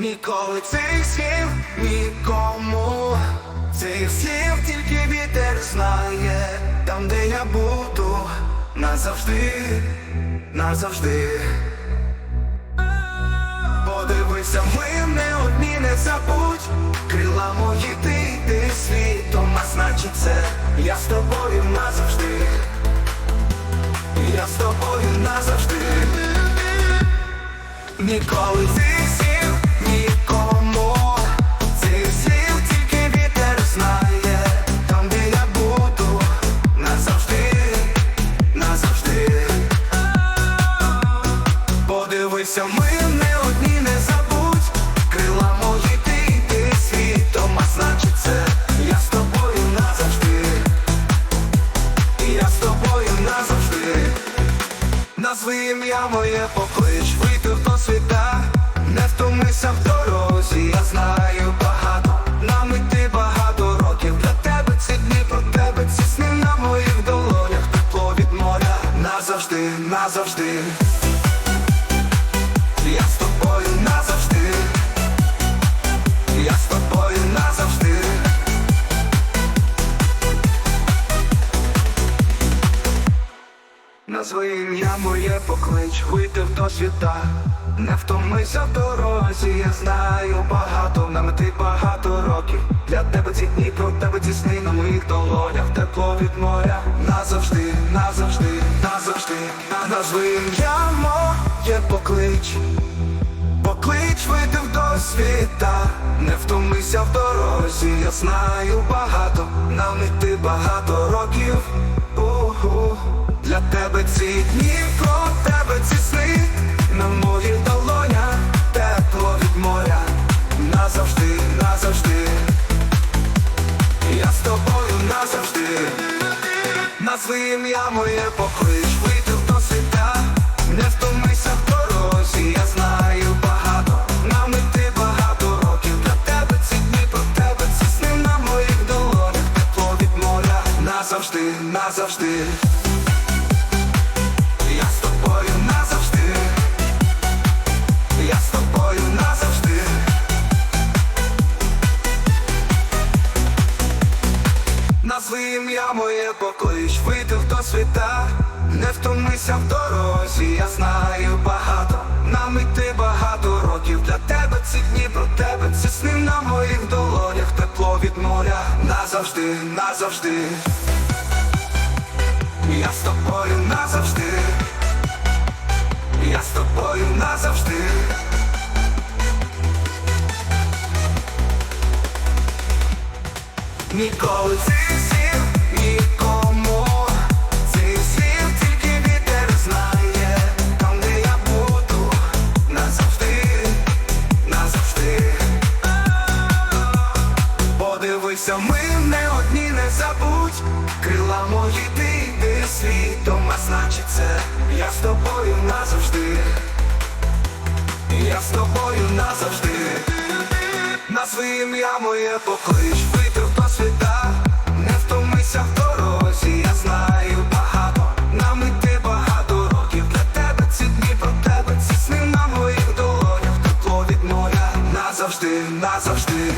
Ніколи цих слів нікому, цих слів тільки вітер знає, там, де я буду, назавжди, назавжди. Подивися, ми не одні не забудь, крила мої ти йди світом, а значить це я з тобою назавжди, я з тобою назавжди. Ніколи Назви ім'я моє поклич, вийти в то світа, не втомися в дорозі, я знаю багато, нам іти багато років. Для тебе ці дні про тебе, ці сни на моїх долонях, тепло від моря, назавжди, назавжди. Назви ім'я моє поклич, вийти в то світа Не втомися в дорозі, я знаю багато, нам іти багато років. Для тебе ці дні, про тебе ці сни. На моїх долонях Тепло від моря, назавжди, назавжди, назавжди. Назви ім'я моє поклич. Поклич вийти в до світа, не втомися в дорозі, я знаю багато, нам іти багато років. Тебе ці дні, про тебе ці сни, на моїх долонях, тепло від моря, назавжди, назавжди. Я з тобою назавжди. Назви ім'я моє поклич, вийти в до світа, не втомися в дорозі, я знаю багато, нам іти багато років для тебе ці про тебе ці на моїх долонях, тепло моря, назавжди, назавжди. Світа, не втомися в дорозі, я знаю багато, нам іти багато років для тебе ці дні про тебе, ці сни на моїх долонях, тепло від моря, назавжди, назавжди. Я з тобою назавжди, я з тобою назавжди. Ніколи Подивися, ми не одні не забудь. Крила мої ти йди світом, а значить це Я з тобою назавжди. Я з тобою назавжди. Назви ім'я моє поклич, вийти в то світа, не втомися в дорозі, я знаю багато, нам іти багато років. Для тебе ці дні про тебе, ці сни на моїх долонях, тепло від моря, назавжди, назавжди.